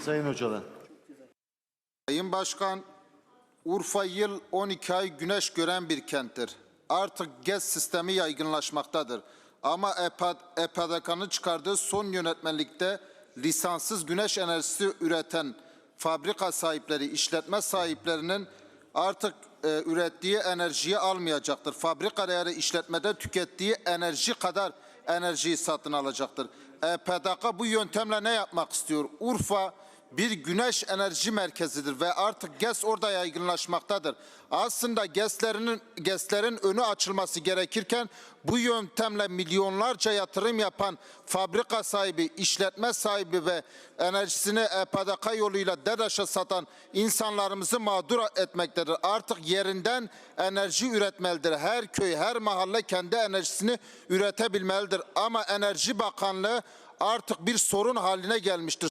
Sayın Öcalan. Sayın Başkan, Urfa yıl 12 ay güneş gören bir kenttir. Artık gaz sistemi yaygınlaşmaktadır. Ama EPA, EPADK'nın çıkardığı son yönetmelikte lisanssız güneş enerjisi üreten fabrika sahipleri, işletme sahiplerinin artık e, ürettiği enerjiyi almayacaktır. Fabrika değeri işletmede tükettiği enerji kadar enerjiyi satın alacaktır. EPDK bu yöntemle ne yapmak istiyor? Urfa bir güneş enerji merkezidir ve artık GES orada yaygınlaşmaktadır. Aslında GES'lerinin GES'lerin önü açılması gerekirken bu yöntemle milyonlarca yatırım yapan fabrika sahibi, işletme sahibi ve enerjisini EPDK yoluyla DEDAŞ'a satan insanlarımızı mağdur etmektedir. Artık yerinden enerji üretmelidir. Her köy, her mahalle kendi enerjisini üretebilmelidir. Ama Enerji Bakanlığı artık bir sorun haline gelmiştir.